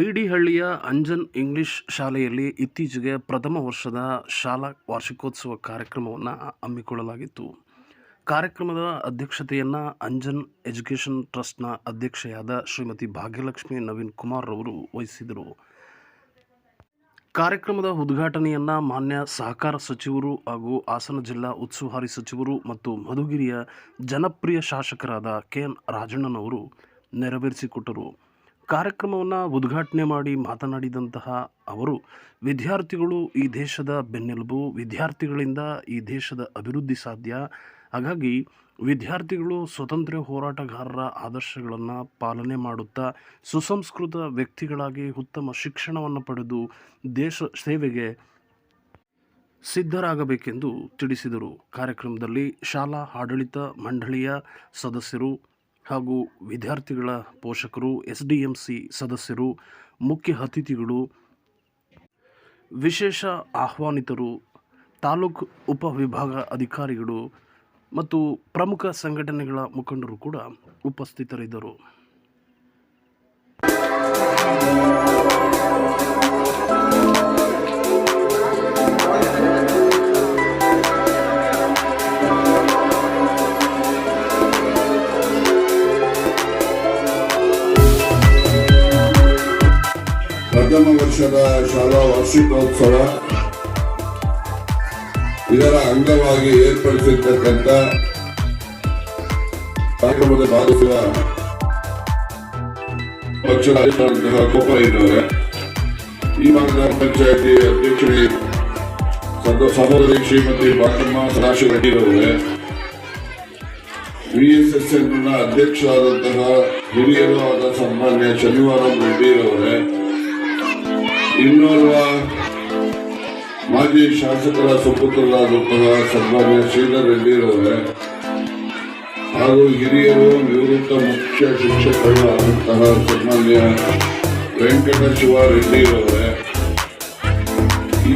ಐಡಿಹಳ್ಳಿಯ Anjan English ಶಾಲೆಯಲ್ಲಿ ಇತ್ತೀಚೆಗೆ ಪ್ರಥಮ ವರ್ಷದ ಶಾಲಾ ವಾರ್ಷಿಕೋತ್ಸವ ಕಾರ್ಯಕ್ರಮವನ್ನು ಹಮ್ಮಿಕೊಳ್ಳಲಾಗಿತ್ತು. ಕಾರ್ಯಕ್ರಮದ ಅಧ್ಯಕ್ಷತೆಯನ್ನು ಅಂಜನ್ ಎಜುಕೇಷನ್ ಟ್ರಸ್ಟ್ನ ಅಧ್ಯಕ್ಷೆಯಾದ ಶ್ರೀಮತಿ ಭಾಗ್ಯಲಕ್ಷ್ಮಿ ನವೀನ್ ಕುಮಾರ್ ರವರು ವಹಿಸಿದರು. ಕಾರ್ಯಕ್ರಮದ ಉದ್ಘಾಟನೆಯನ್ನು ಮಾನ್ಯ ಸಹಕಾರ ಸಚಿವರು ಹಾಗೂ ಹಾಸನ ಜಿಲ್ಲಾ ಉತ್ಸುಹಾರಿ ಸಚಿವರು ಮತ್ತು ಮಧುಗಿರಿಯ ಜನಪ್ರಿಯ ಶಾಸಕರಾದ ಕೆ ಎನ್ ರಾಜಣ್ಣನವರು ನೆರವೇರಿಸಿಕೊಟ್ಟರು. ಕಾರ್ಯಕ್ರಮವನ್ನು ಉದ್ಘಾಟನೆ ಮಾಡಿ ಮಾತನಾಡಿದಂತಹ ಅವರು, ವಿದ್ಯಾರ್ಥಿಗಳು ಈ ದೇಶದ ಬೆನ್ನೆಲುಬು, ವಿದ್ಯಾರ್ಥಿಗಳಿಂದ ಈ ದೇಶದ ಅಭಿವೃದ್ಧಿ ಸಾಧ್ಯ. ಹಾಗಾಗಿ ವಿದ್ಯಾರ್ಥಿಗಳು ಸ್ವತಂತ್ರ ಹೋರಾಟಗಾರರ ಆದರ್ಶಗಳನ್ನು ಪಾಲನೆ ಮಾಡುತ್ತಾ, ಸುಸಂಸ್ಕೃತ ವ್ಯಕ್ತಿಗಳಾಗಿ ಉತ್ತಮ ಶಿಕ್ಷಣವನ್ನು ಪಡೆದು ದೇಶ ಸೇವೆಗೆ ಸಿದ್ಧರಾಗಬೇಕೆಂದು ತಿಳಿಸಿದರು. ಕಾರ್ಯಕ್ರಮದಲ್ಲಿ ಶಾಲಾ, ಆಡಳಿತ ಮಂಡಳಿಯ ಸದಸ್ಯರು ಹಾಗೂ ವಿದ್ಯಾರ್ಥಿಗಳ ಪೋಷಕರು ಎಸ್ ಡಿ ಎಂ ಸಿ ಸದಸ್ಯರು, ಮುಖ್ಯ ಅತಿಥಿಗಳು, ವಿಶೇಷ ಆಹ್ವಾನಿತರು, ತಾಲೂಕು ಉಪವಿಭಾಗ ಅಧಿಕಾರಿಗಳು ಮತ್ತು ಪ್ರಮುಖ ಸಂಘಟನೆಗಳ ಮುಖಂಡರು ಕೂಡ ಉಪಸ್ಥಿತರಿದ್ದರು. ಪ್ರಥಮ ವರ್ಷದ ಶಾಲಾ ವಾರ್ಷಿಕೋತ್ಸವ ಇದರ ಅಂಗವಾಗಿ ಏರ್ಪಡಿಸಿರ್ತಕ್ಕಂಥ ಕಾರ್ಯಕ್ರಮದ ಭಾಗಿಸುವ ಪಕ್ಷದ ಅಧಿಕಾರ ಕೋಪ ಇದ್ದಾರೆ ಈ ಭಾಗದ ಪಂಚಾಯತಿ ಅಧ್ಯಕ್ಷರಿ ಸಹೋದರಿ ಶ್ರೀಮತಿ ಬಾಕಮ್ಮ ಸದಾಶಿವ ರೆಡ್ಡಿರವರೇ ಎಸ್ನ ಅಧ್ಯಕ್ಷರಾದಂತಹ ಹಿರಿಯರು ಆದ ಸನ್ಮಾನ್ಯ ಶನಿವಾರ ರೆಡ್ಡಿರವರೇ ಇನ್ನೋರ್ವ ಮಾಜಿ ಶಾಸಕರ ಸುಪುತ್ರರಾದಂತಹ ಸನ್ಮಾನ್ಯ ಶ್ರೀಧರ್ ರೆಡ್ಡಿರವರೇ ಹಾಗೂ ಹಿರಿಯರು ನಿವೃತ್ತ ಮುಖ್ಯ ಶಿಕ್ಷಕರಾದಂತಹ ಸನ್ಮಾನ್ಯ ವೆಂಕಟ ಶಿವ ರೆಡ್ಡಿರವರೇ. ಈ